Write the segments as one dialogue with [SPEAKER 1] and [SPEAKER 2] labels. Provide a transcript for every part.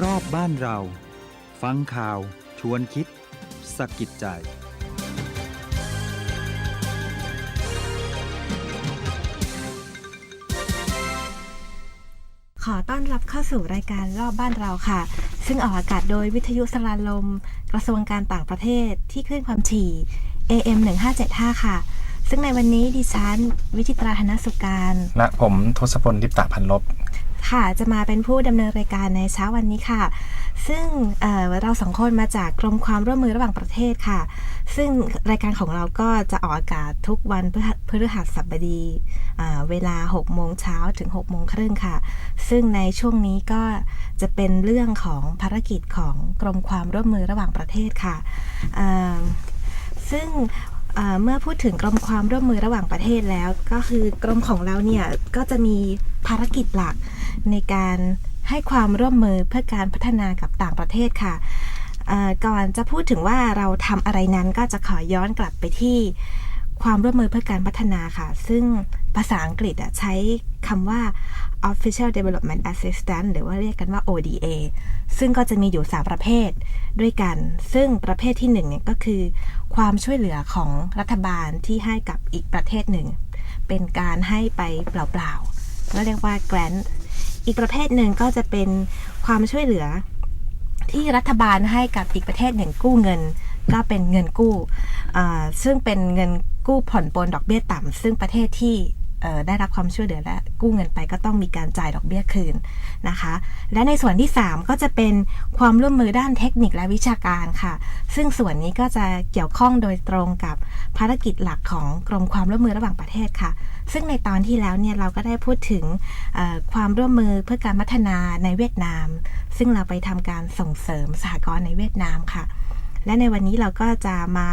[SPEAKER 1] รอบบ้านเรา ฟังข่าว ชวนคิดสะกิดใจ
[SPEAKER 2] ขอต้อนรับเข้าสู่รายการรอบบ้านเราค่ะ ซึ่งออกอากาศโดยวิทยุสลานลม กระทรวงการต่างประเทศที่คลื่นความถี่ AM 1575 ค่ะ ซึ่งในวันนี้ดิฉัน วิจิตราธนสุการ
[SPEAKER 3] และผมทศพลทิพตะพันลบ
[SPEAKER 2] ค่ะจะมาเป็นผู้ดำเนินรายการในเช้าวันนี้ค่ะ ซึ่งเเราสองคนมาจากกรมความร่วมมือระหว่างประเทศค่ะ ซึ่งรายการของเราก็จะออกอากาศทุกวันพฤหัสบดีเวลา 6 โมงเช้าถึง 6 โมงครึ่งค่ะ ซึ่งในช่วงนี้ก็จะเป็นเรื่องของภารกิจของกรมความร่วมมือระหว่างประเทศค่ะซึ่ง เมื่อพูดถึงกรมความร่วมมือระหว่างประเทศแล้ว ก็คือกรมของเราเนี่ยก็จะมีภารกิจหลักในการให้ความร่วมมือเพื่อการพัฒนากับต่างประเทศค่ะก่อนจะพูดถึงว่าเราทำอะไรนั้นก็จะขอย้อนกลับไปที่ความร่วมมือเพื่อการพัฒนาค่ะ ซึ่งภาษาอังกฤษใช้คำว่า Official Development Assistance หรือว่าเรียกกันว่า ODA ซึ่งก็จะมีอยู่ 3 ประเภทด้วยกัน ซึ่งประเภทที่1เนี่ยก็คือ ความช่วยเหลือของรัฐบาลที่ให้กับอีกประเทศหนึ่ง เป็นการให้ไปเปล่าๆก็เรียกว่า grant อีกประเภทหนึ่งก็จะเป็นความช่วยเหลือ ที่รัฐบาลให้กับอีกประเทศหนึ่งกู้เงิน ก็เป็นเงินกู้อ่าซึ่งเป็นเงินกู้ผ่อนปลนดอกเบี้ยต่ำซึ่งประเทศที่ ได้รับความช่วยเหลือและกู้เงินไปก็ต้องมีการจ่ายดอกเบี้ยคืนนะคะ และในส่วนที่ 3 ก็จะเป็นความร่วมมือด้านเทคนิคและวิชาการค่ะ ซึ่งส่วนนี้ก็จะเกี่ยวข้องโดยตรงกับภารกิจหลักของกรมความร่วมมือระหว่างประเทศค่ะ ซึ่งในตอนที่แล้วเนี่ยเราก็ได้พูดถึงความร่วมมือเพื่อการพัฒนาในเวียดนาม ซึ่งเราไปทำการส่งเสริมสหกรณ์ในเวียดนามค่ะ และในวันนี้เราก็จะมา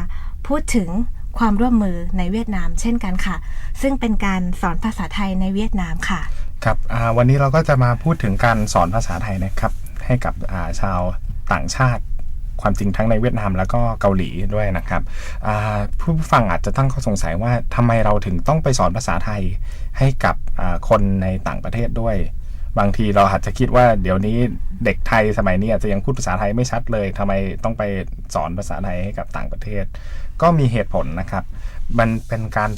[SPEAKER 2] พูดถึง ความร่วมมือในเวียดนาม เช่นกันค่ะ ซึ่งเป็นการสอนภาษาไทยในเวียดนามค่ะ
[SPEAKER 3] ครับวันนี้เราก็จะมาพูดถึงการสอนภาษาไทยนะครับ ให้กับาชาวต่างชาติความจริงทั้งในเวียดนามแล้วก็เกาหลีด้วยนะครับผู้ฟังอาจจะตั้งข้อสงสัยว่าทำไมเราถึงต้องไปสอนภาษาไทยให้กับคนในต่างประเทศด้วย บางทีเราอาจจะคิดว่าเดี๋ยวนี้เด็กไทยสมัยนี้อาจจะยังพูดภาษาไทยไม่ชัดเลยทำไมต้องไปสอนภาษาไทยให้กับต่างประเทศ ก็มีเหตุผลนะครับ มันเป็นการ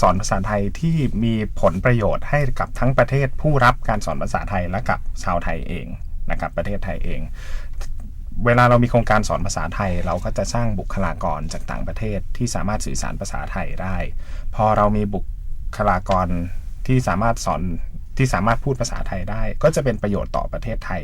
[SPEAKER 3] สอนภาษาไทยที่มีผลประโยชน์ให้กับทั้งประเทศผู้รับการสอนภาษาไทยและกับชาวไทยเองนะครับประเทศไทยเอง เวลาเรามีโครงการสอนภาษาไทย เราก็จะสร้างบุคลากรจากต่างประเทศที่สามารถสื่อสารภาษาไทยได้ พอเรามีบุคลากรที่สามารถสอน ที่สามารถพูดภาษาไทยได้ ก็จะเป็นประโยชน์ต่อประเทศไทย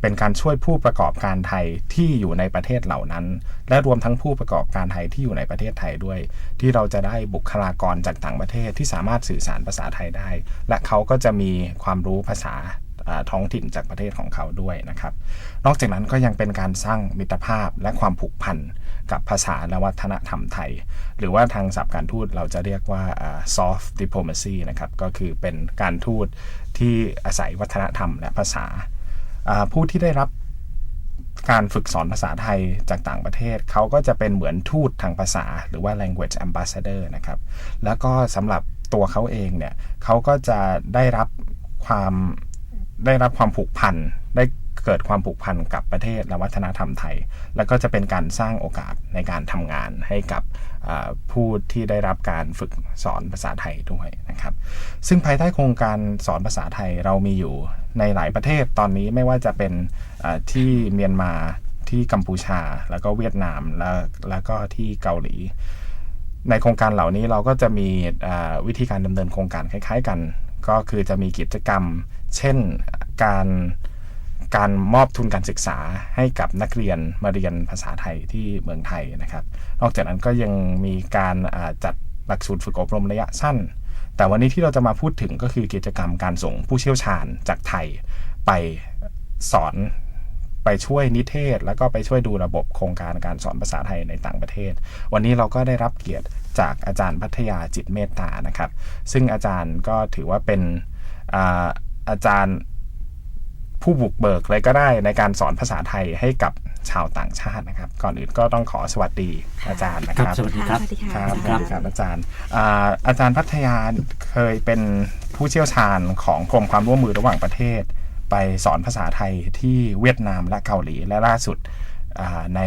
[SPEAKER 3] เป็นการช่วยผู้ประกอบการไทยที่อยู่ในประเทศเหล่านั้น และรวมทั้งผู้ประกอบการไทยที่อยู่ในประเทศไทยด้วย ที่เราจะได้บุคลากรจากต่างประเทศที่สามารถสื่อสารภาษาไทยได้ และเขาก็จะมีความรู้ภาษา ท้องถิ่นจากประเทศของเขาด้วยนะครับ นอกจากนั้นก็ยังเป็นการสร้างมิตรภาพและความผูกพันกับภาษาและวัฒนธรรมไทย หรือว่าทางศัพท์การทูตเราจะเรียกว่า soft diplomacy นะครับ ก็คือเป็นการทูตที่อาศัยวัฒนธรรมและภาษา ผู้ที่ได้รับการฝึกสอนภาษาไทยจากต่างประเทศ เขาก็จะเป็นเหมือนทูตทางภาษา หรือว่า language ambassador นะครับ แล้วก็สำหรับตัวเขาเองเนี่ย เขาก็จะได้รับความ ได้รับความผูกพันได้เกิดความผูกพันกับประเทศและวัฒนธรรมไทย แล้วก็จะเป็นการสร้างโอกาสในการทำงานให้กับผู้ที่ได้รับการฝึกสอนภาษาไทยด้วยนะครับ ซึ่งภายใต้โครงการสอนภาษาไทยเรามีอยู่ในหลายประเทศตอนนี้ไม่ว่าจะเป็นที่เมียนมาที่กัมพูชา แล้วก็เวียดนามแล้วแล้วก็ที่เกาหลี ในโครงการเหล่านี้เราก็จะมีวิธีการดำเนินโครงการคล้าย ๆ กัน ก็คือจะมีกิจกรรม เช่นการการมอบทุนการศึกษาให้กับนักเรียนมาเรียนภาษาไทยที่เมืองไทยนะครับ นอกจากนั้นก็ยังมีการจัดหลักสูตรฝึกอบรมระยะสั้น แต่วันนี้ที่เราจะมาพูดถึงก็คือกิจกรรมการส่งผู้เชี่ยวชาญจากไทยไปสอนไปช่วยนิเทศ แล้วก็ไปช่วยดูระบบโครงการการสอนภาษาไทยในต่างประเทศ วันนี้เราก็ได้รับเกียรติจากอาจารย์พัทยาจิตเมตตานะครับ ซึ่งอาจารย์ก็ถือว่าเป็น อาอาจารย์ผู้บุกเบิกเลยก็ได้ในการสอนภาษาไทยให้กับชาวต่างชาตินะครับ ก่อนอื่นก็ต้องขอสวัสดีอาจารย์นะค
[SPEAKER 4] ครั
[SPEAKER 3] รับ
[SPEAKER 4] บสวัสดีครับ
[SPEAKER 2] สวัสดีค่ะ
[SPEAKER 3] ครับ
[SPEAKER 2] อา
[SPEAKER 3] ส
[SPEAKER 2] จาร
[SPEAKER 3] วัส
[SPEAKER 2] ย์
[SPEAKER 3] ดีครับอาจารย์อ่าอาจารย์พัทยาเคยเป็นผู้เชี่ยวชาญของกรมความร่วมมือระหว่างประเทศ ไปสอนภาษาไทยที่เวียดนามและเกาหลีและล่าสุดอ่าใน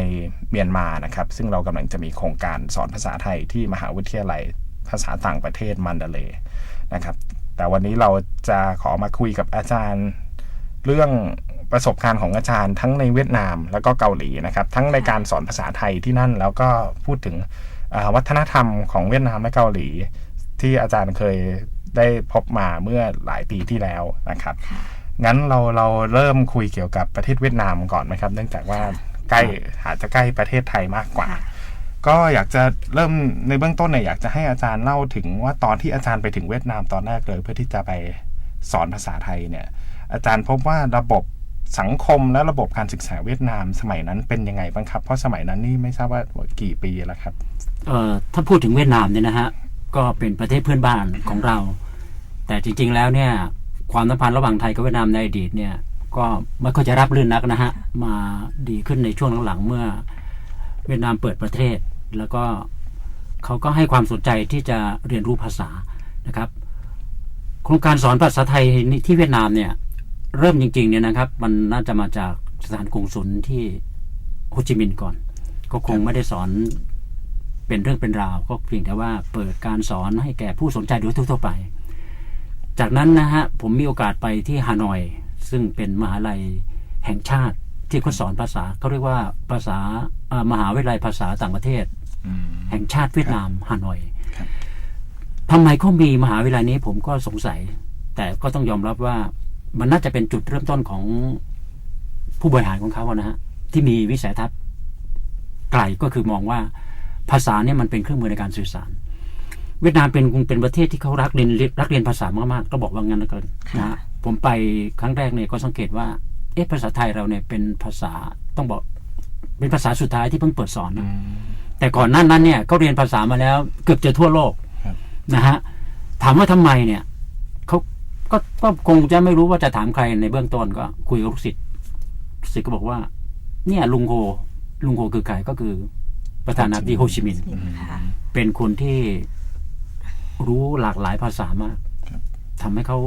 [SPEAKER 3] เมียนมานะครับ ซึ่งเรากำลังจะมีโครงการสอนภาษาไทยที่มหาวิทยาลัยภาษาต่างประเทศมันเดเลย์นะครับ แต่วันนี้เราจะขอมาคุยกับอาจารย์ เรื่องประสบการณ์ของอาจารย์ทั้งในเวียดนามแล้วก็เกาหลีนะครับ ทั้งในการสอนภาษาไทยที่นั่นแล้วก็พูดถึงอ่าวัฒนธรรมของเวียดนามและเกาหลี ที่อาจารย์เคยได้พบมาเมื่อหลายปีที่แล้วนะครับ งั้นเราเราเริ่มคุยเกี่ยวกับประเทศเวียดนามก่อนไหมครับ เนื่องจากว่าใกล้อาจจะใกล้ประเทศไทยมากกว่า
[SPEAKER 2] ค่ะ
[SPEAKER 3] ก็อยากจะเริ่มในเบื้องต้นเนี่ยอยากจะให้อาจารย์เล่าถึงว่าตอนที่อาจารย์ไปถึงเวียดนามตอนแรกเลย เพื่อที่จะไปสอนภาษาไทยเนี่ย อาจารย์พบว่าระบบสังคมและระบบการศึกษาเวียดนามสมัยนั้นเป็นยังไงบ้างครับ เพราะสมัยนั้นนี่ไม่ทราบว่ากี่ปีแล้วครับ
[SPEAKER 4] เอ่อถ้าพูดถึงเวียดนามเนี่ยนะฮะก็เป็นประเทศเพื่อนบ้านของเรา แต่จริง ๆ แล้วเนี่ยความสัมพันธ์ระหว่างไทยกับเวียดนามในอดีตเนี่ยก็ไม่ค่อยจะรับรื่นนักนะฮะมาดีขึ้นในช่วงหลังๆเมื่อ เวียดนามเปิดประเทศ แล้วก็เขาก็ให้ความสนใจที่จะเรียนรู้ภาษานะครับ โครงการสอนภาษาไทยที่เวียดนามเนี่ยเริ่มจริงๆเนี่ยนะครับ มันน่าจะมาจากสถานกงศุลที่โฮจิมินห์ก่อน ก็คงไม่ได้สอนเป็นเรื่องเป็นราว ก็เพียงแต่ว่าเปิดการสอนให้แก่ผู้สนใจโดยทั่วไป จากนั้นนะฮะผมมีโอกาสไปที่ฮานอย ซึ่งเป็นมหาลัยแห่งชาติ ที่เขาสอนภาษาเขาเรียกว่าภาษาเอ่อมหาวิทยาลัยภาษาต่างประเทศแห่งชาติเวียดนามฮานอย
[SPEAKER 3] ครับ
[SPEAKER 4] ทำไมเขามีมหาวิทยาลัยนี้ผมก็สงสัย แต่ก็ต้องยอมรับว่ามันน่าจะเป็นจุดเริ่มต้นของผู้บริหารของเขาอะนะฮะที่มีวิสัยทัศน์ไกลก็คือมองว่าภาษาเนี่ยมันเป็นเครื่องมือในการสื่อสาร เวียดนามเป็นเป็นประเทศที่เขารักเรียนรักเรียนภาษามากๆก็บอกว่างั้นแล้วกันนะฮะผมไปครั้งแรกเนี่ยก็สังเกตว่า เอ๊ะภาษาไทยเราเนี่ยเป็นภาษาต้องบอก เป็นภาษาสุดท้ายที่เพิ่งเปิดสอนนะแต่ก่อนหนั้นนั้นเนี่ยเขาเรียนภาษามาแล้ว เกือบจะทั่วโลก
[SPEAKER 3] ครับ
[SPEAKER 4] นะฮะถามว่าทำไมเนี่ยเขาก็ก็คงจะไม่รู้ว่าจะถามใครในเบื้องต้นก็ คุยกับลูกศิษย์ลูกศิษย์ก็บอกว่า เนี่ยลุงโฮลุงโฮคือใครก็คือประธานาธิบดีโฮชิมินห์
[SPEAKER 2] ค่ะ
[SPEAKER 4] เป็นคนที่รู้หลากหลายภาษามาก
[SPEAKER 3] ครับ
[SPEAKER 4] ทำให้เขา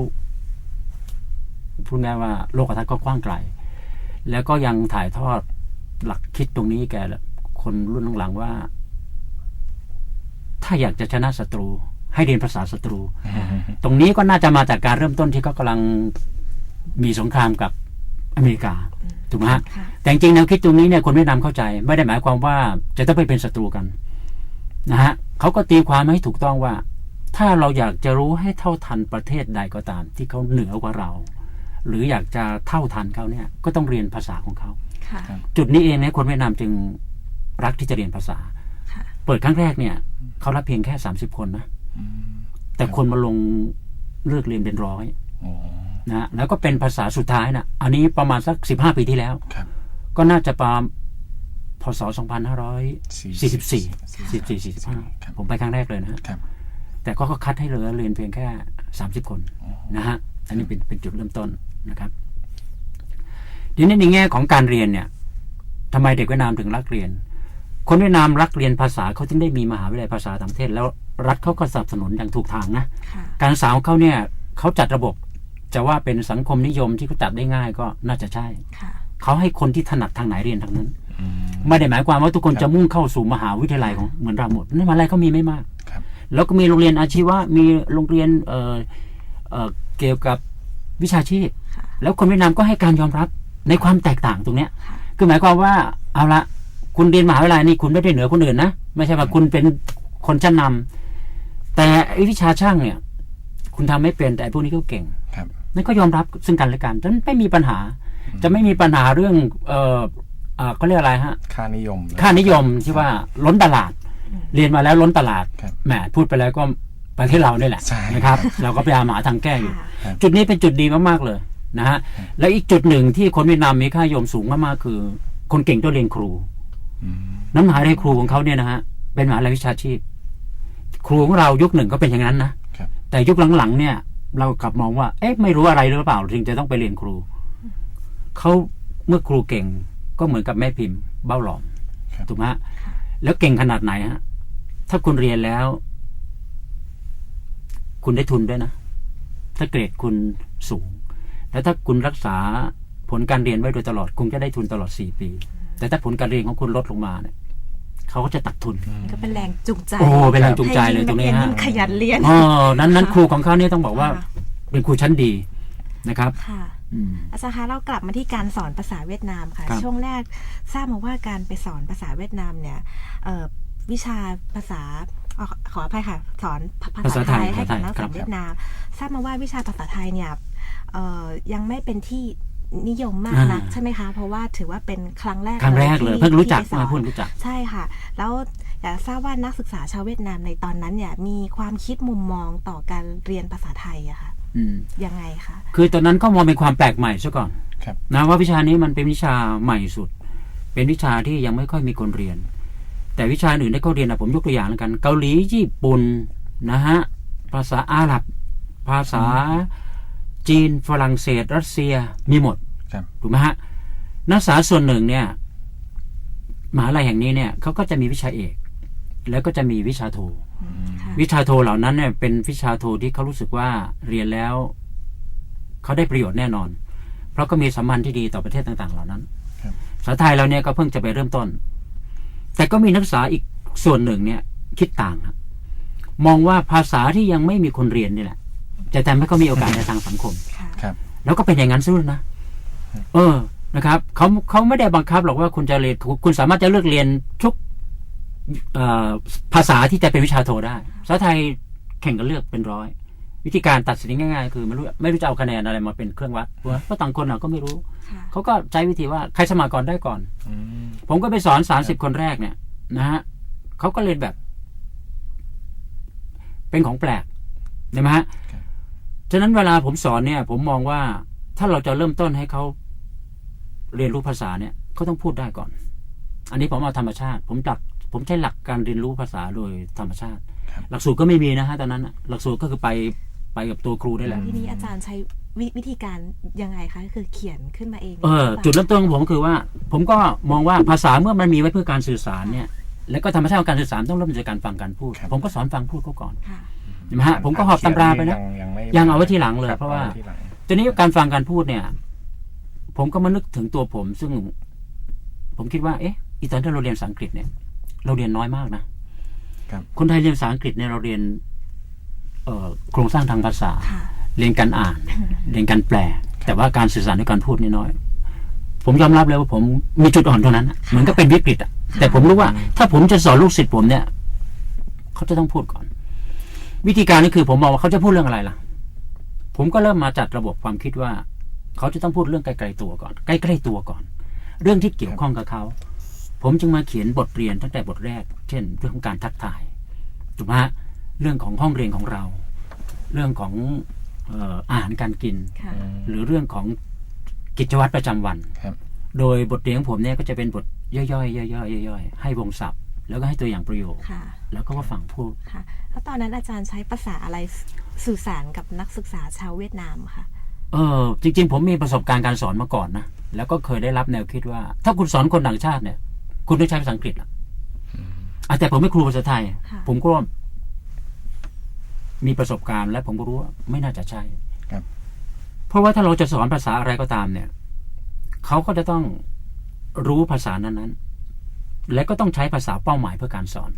[SPEAKER 4] พูดง่ายว่าโลกทัศน์ก็กว้างไกล แล้วก็ยังถ่ายทอดหลักคิดตรงนี้แก่คนรุ่นหลังๆว่า ถ้าอยากจะชนะศัตรู ให้เรียนภาษาศัตรู ตรงนี้ก็น่าจะมาจากการเริ่มต้นที่เขากำลังมีสงครามกับอเมริกาถูกไหมฮะ
[SPEAKER 2] ค่ะ
[SPEAKER 4] แต่จริงๆแนวคิดตรงนี้เนี่ยคนเวียดนามเข้าใจ ไม่ได้หมายความว่าจะต้องไปเป็นศัตรูกันนะฮะเขาก็ตีความให้ถูกต้องว่า ถ้าเราอยากจะรู้ให้เท่าทันประเทศใดก็ตาม ที่เขาเหนือกว่าเรา หรืออยากจะเท่าทันเขาเนี่ยก็ต้องเรียนภาษาของเขา
[SPEAKER 2] ค่ะ
[SPEAKER 4] จุดนี้เองเนี่ยคนเวียดนามจึงรักที่จะเรียนภาษา
[SPEAKER 2] ค่ะ
[SPEAKER 4] เปิดครั้งแรกเนี่ยเขารับเพียงแค่สามสิบคนนะแต่คนมาลงเลือกเรียนเป็นร้อย
[SPEAKER 3] อ๋อ
[SPEAKER 4] นะฮะแล้วก็เป็นภาษาสุดท้ายนะอันนี้ประมาณสักสิบห้าปีที่แล้ว
[SPEAKER 3] ครับ
[SPEAKER 4] ก็น่าจะประมาณพศสองพันห้าร้อยสี่สิบสี่
[SPEAKER 3] สี่
[SPEAKER 4] สิบสี่สี่สิบห้า
[SPEAKER 3] ครับ
[SPEAKER 4] ผมไปครั้งแรกเลยนะฮะ
[SPEAKER 3] ครับ
[SPEAKER 4] แต่ก็เขาคัดให้เหลือเรียนเพียงแค่สามสิบคนนะฮะอันนี้เป็นเป็นจุดเริ่มต้น นะครับทีนี้ในแง่ของการเรียนเนี่ยทำไมเด็กเวียดนามถึงรักเรียน คนเวียดนามรักเรียนภาษาเขาถึงได้มีมหาวิทยาลัยภาษาต่างประเทศ แล้วรัฐเขาก็สนับสนุนอย่างถูกทางนะ
[SPEAKER 2] ค่ะ
[SPEAKER 4] การศึกษาของเขาเนี่ยเขาจัดระบบจะว่าเป็นสังคมนิยมที่เขาจัดได้ง่ายก็น่าจะใช่
[SPEAKER 2] ค่ะ
[SPEAKER 4] เขาให้คนที่ถนัดทางไหนเรียนทางนั้นไม่ได้หมายความว่าทุกคนจะมุ่งเข้าสู่มหาวิทยาลัยของเหมือนเราหมดนั่นมหาลัยก็มีไม่มาก
[SPEAKER 3] ครับ
[SPEAKER 4] แล้วก็มีโรงเรียนอาชีวะมีโรงเรียนเอ่อเอ่อเกี่ยวกับวิชาชีพ
[SPEAKER 2] ค่ะ
[SPEAKER 4] แล้วคนเวียดนามก็ให้การยอมรับในความแตกต่างตรงเนี้ย
[SPEAKER 2] ค่ะ
[SPEAKER 4] คือหมายความว่าเอาละคุณเรียนมหาวิทยาลัยนี่คุณไม่ได้เหนือคนอื่นนะไม่ใช่ว่าคุณเป็นคนชั้นนำแต่ไอ้วิชาช่างเนี่ย คุณทำไม่เป็นแต่ไอ้พวกนี้ก็เก่ง
[SPEAKER 3] ครับ
[SPEAKER 4] นั่นก็ยอมรับซึ่งกันและกันฉะนั้นไม่มีปัญหา จะไม่มีปัญหาเรื่อง เอ่อเอ่อเขาเรียกอะไรฮะ
[SPEAKER 3] ค่านิยม
[SPEAKER 4] ค่านิยมที่ว่าล้นตลาด เรียนมาแล้วล้นตลาด
[SPEAKER 3] ครับ
[SPEAKER 4] แหมพูดไปแล้วก็ประเทศเราเนี่ยแหละ
[SPEAKER 3] ใช่
[SPEAKER 4] นะครับ เราก็พยายามหาทางแก้อยู่
[SPEAKER 2] ค่ะ
[SPEAKER 4] จุดนี้เป็นจุดดีมากๆเลย นะฮะแล้วอีกจุดหนึ่งที่คนเวียดนามมีค่านิยมสูงมากๆคือ คนเก่งต้องเรียนครู
[SPEAKER 3] อืม
[SPEAKER 4] น้ำมหาลัยครูของเขาเนี่ยนะฮะเป็นมหาลัยวิชาชีพ ครูของเรายุคหนึ่งก็เป็นอย่างนั้นนะครับแต่ยุคหลังๆเนี่ย เรากลับมองว่า เอ๊ะไม่รู้อะไรหรือเปล่าถึงจะต้องไปเรียนครูเขาเมื่อครูเก่งก็เหมือนกับแม่พิมพ์เบ้าหลอม
[SPEAKER 3] ครับ
[SPEAKER 4] ถูกไหมฮะแล้วเก่งขนาดไหนฮะถ้าคุณเรียนแล้ว คุณได้ทุนด้วยนะ ถ้าเกรดคุณสูง แล้วถ้าคุณรักษาผลการเรียนไว้โดยตลอดคุณจะได้ทุนตลอด 4 ปี แต่ถ้าผลการเรียนของคุณลดลงมาเนี่ยเขาก็จะตัดทุน
[SPEAKER 2] ก็เป็นแรงจูงใจ
[SPEAKER 4] โอ้เป็นแรงจูงใจเลยตรงนี้
[SPEAKER 2] ให้
[SPEAKER 4] ฮะ
[SPEAKER 2] ยิ่งขยันเรียน
[SPEAKER 4] อ๋อนั้นนั้นครูของเขาเนี่ยต้องบอกว่า
[SPEAKER 2] ค่ะ
[SPEAKER 4] เป็นครูชั้นดีนะครับ
[SPEAKER 2] ค่ะ
[SPEAKER 4] อืม
[SPEAKER 2] อาจารย์คะเรากลับมาที่การสอนภาษาเวียดนามค่ะ
[SPEAKER 4] ครับ
[SPEAKER 2] ช่วงแรกทราบมาว่าการไปสอนภาษาเวียดนามเนี่ยเอ่อวิชาภาษาอ๋อ ขออภัยค่ะ สอนภา
[SPEAKER 4] ภาษาไทย
[SPEAKER 2] ให้กับ
[SPEAKER 4] ภาษาไทย
[SPEAKER 2] นักศึก
[SPEAKER 4] ครั
[SPEAKER 2] ษา
[SPEAKER 4] บ
[SPEAKER 2] เวียดนามทราบมาว่าวิชาภาษาไทยเนี่ยเอ่อยังไม่เป็นที่นิยมมากนัก
[SPEAKER 4] อ่า
[SPEAKER 2] ใช่ไหมคะ เพราะว่าถือว่าเป็นครั้งแรก
[SPEAKER 4] ครั้งแรกเลย
[SPEAKER 2] ที่
[SPEAKER 4] เพิ่งรู้จัก
[SPEAKER 2] ที่ไปสอ
[SPEAKER 4] มานเพิ่งรู้จัก
[SPEAKER 2] ใช่ค่ะ แล้วอยากทราบว่านักศึกษาชาวเวียดนามในตอนนั้นเนี่ยมีความคิดมุมมองต่อการเรียนภาษาไทยอะค่ะ
[SPEAKER 4] อืม
[SPEAKER 2] ยังไงคะ
[SPEAKER 4] คือตอนนั้นก็มองเป็นความแปลกใหม่ซะก่อน
[SPEAKER 3] ครับ
[SPEAKER 4] นะว่าวิชานี้มันเป็นวิชาใหม่สุด เป็นวิชาที่ยังไม่ค่อยมีคนเรียน แต่วิชาอื่นได้เขาเรียนนะผมยกตัวอย่างแล้วกัน เกาหลีญี่ปุ่นนะฮะภาษาอาหรับ ภาษาจีนฝรั่งเศส รัสเซียมีหมด
[SPEAKER 3] ครับ
[SPEAKER 4] ถูกไหมฮะนักศึกษาส่วนหนึ่งเนี่ยมหาลัยแห่งนี้เนี่ยเขาก็จะมีวิชาเอก แล้วก็จะมีวิชาโท
[SPEAKER 2] ค่ะ
[SPEAKER 4] วิชาโทเหล่านั้นเนี่ยเป็นวิชาโทที่เขารู้สึกว่าเรียนแล้วเขาได้ประโยชน์แน่นอน เพราะก็มีสัมพันธ์ที่ดีต่อประเทศต่าง ๆ เหล่านั้น
[SPEAKER 3] ครับ
[SPEAKER 4] ภาษาไทยเราเนี่ยก็เพิ่งจะไปเริ่มต้น แต่ก็มีนักศึกษาอีกส่วนหนึ่งเนี่ย คิดต่างครับมองว่าภาษาที่ยังไม่มีคนเรียนนี่แหละ จะทำให้เขามีโอกาสในทางสังคม
[SPEAKER 2] ค่ะ
[SPEAKER 3] ครับ
[SPEAKER 4] แล้วก็เป็นอย่างนั้นซะด้วยนะ เออนะครับเขาเขาไม่ได้บังคับหรอกว่าคุณจะเรียนคุณสามารถจะเลือกเรียนทุกเอ่อภาษาที่จะเป็นวิชาโทได้ภาษาไทยแข่งกันเลือกเป็นร้อย วิธีการตัดสินง่ายๆ คือไม่รู้ไม่รู้จะเอาคะแนนอะไรมาเป็นเครื่องวัดเพราะว่าเพราะต่างคนอะก็ไม่รู้
[SPEAKER 2] ค่ะ
[SPEAKER 4] เขาก็ใช้วิธีว่าใครสมัครก่อนได้ก่อน
[SPEAKER 3] อืม
[SPEAKER 4] ผมก็ไปสอนสามสิบคนแรกเนี่ย นะฮะเขาก็เรียนแบบ เป็นของแปลกใช่ไหมฮะฉะนั้นเวลาผมสอนเนี่ย ผมมองว่าถ้าเราจะเริ่มต้นให้เขาเรียนรู้ภาษาเนี่ยเขาต้องพูดได้ก่อน อันนี้ผมเอาธรรมชาติ ผมหลัก ผมใช้หลักการเรียนรู้ภาษาโดยธรรมชาติ
[SPEAKER 3] ครับ
[SPEAKER 4] หลักสูตรก็ไม่มีนะฮะตอนนั้นน่ะหลักสูตรก็คือไป ไปกับตัวครูได้แหละ
[SPEAKER 2] ทีนี้อาจารย์ใช้วิวิธีการยังไงคะคือเขียนขึ้นมาเอง
[SPEAKER 4] เออ
[SPEAKER 2] หรือปล่า
[SPEAKER 4] จุดเริ่มต้นของผมคือว่า ผมก็มองว่าภาษาเมื่อมันมีไว้เพื่อการสื่อสารเนี่ย แล้วก็ธรรมชาติของการสื่อสารต้องเริ่มจากการฟังการพูด
[SPEAKER 3] ครับ
[SPEAKER 4] ผมก็สอนฟังพูดเขาก่อน
[SPEAKER 2] ค่ะ
[SPEAKER 4] เห็นไหมฮะผมก็หอบตำราไปนะ
[SPEAKER 3] ยังยังไม่
[SPEAKER 4] ยังเอาไว้ทีหลังเลย
[SPEAKER 3] คบ
[SPEAKER 4] เพราะว่า
[SPEAKER 3] อไทีหลัง
[SPEAKER 4] ทีนี้การฟังการพูดเนี่ย ผมก็มานึกถึงตัวผม ซึ่ง ผมคิดว่าเอ๊ะอีตอนที่เราเรียนภาษาอังกฤษเนี่ย เราเรียนน้อยมากนะครับคนไทยเรียนภาษาอังกฤษเนี่ยเราเรียนเอ่อ โครงสร้างทางภาษา
[SPEAKER 2] ค่ะ
[SPEAKER 4] เรียนการอ่าน เรียนการแปล แต่ว่าการสื่อสารด้วยการพูดนี่น้อย ผมยอมรับเลยว่าผมมีจุดอ่อนตรงนั้นน่ะเหมือนก็เป็นวิกฤตอะ แต่ผมรู้ว่า ถ้าผมจะสอนลูกศิษย์ผมเนี่ย เขาจะต้องพูดก่อน วิธีการนี่คือผมมองว่าเขาจะพูดเรื่องอะไรล่ะ ผมก็เริ่มมาจัดระบบความคิดว่า เขาจะต้องพูดเรื่องไกลๆตัวก่อน ใกล้ๆตัวก่อน เรื่องที่เกี่ยวข้องกับเขาผมจึงมาเขียนบทเรียนตั้งแต่บทแรก เช่น เรื่องของการทักทายถูกไหมฮะ เรื่องของห้องเรียนของเรา เรื่องของเอ่ออาหารการกิน
[SPEAKER 2] ค่ะ
[SPEAKER 4] หรือเรื่องของกิจวัตรประจำวัน
[SPEAKER 3] ครับ
[SPEAKER 4] โดยบทเรียนของผมเนี่ยก็จะเป็นบทย่อยๆย่อยๆย่อยๆให้วงศัพท์ แล้วก็ให้ตัวอย่างประโยค
[SPEAKER 2] ค่ะ
[SPEAKER 4] แล้วก็ว่าฝั่งพูด
[SPEAKER 2] ค่ะแล้วตอนนั้นอาจารย์ใช้ภาษาอะไรสื่อสารกับนักศึกษาชาวเวียดนามค่ะ
[SPEAKER 4] เออจริง ๆ ผมมีประสบการณ์การสอนมาก่อนนะแล้วก็เคยได้รับแนวคิดว่า ถ้าคุณสอนคนต่างชาติเนี่ย คุณต้องใช้ภาษาอังกฤษอะอะแต่ผมไม่ครูภาษาไทย
[SPEAKER 2] ค่ะ
[SPEAKER 4] ผมก็ มีประสบการณ์และผมก็รู้ว่าไม่น่าจะใช่
[SPEAKER 3] ครับ
[SPEAKER 4] เพราะว่าถ้าเราจะสอนภาษาอะไรก็ตามเนี่ย เขาก็จะต้องรู้ภาษานั้นๆ และก็ต้องใช้ภาษาเป้าหมายเพื่อการสอน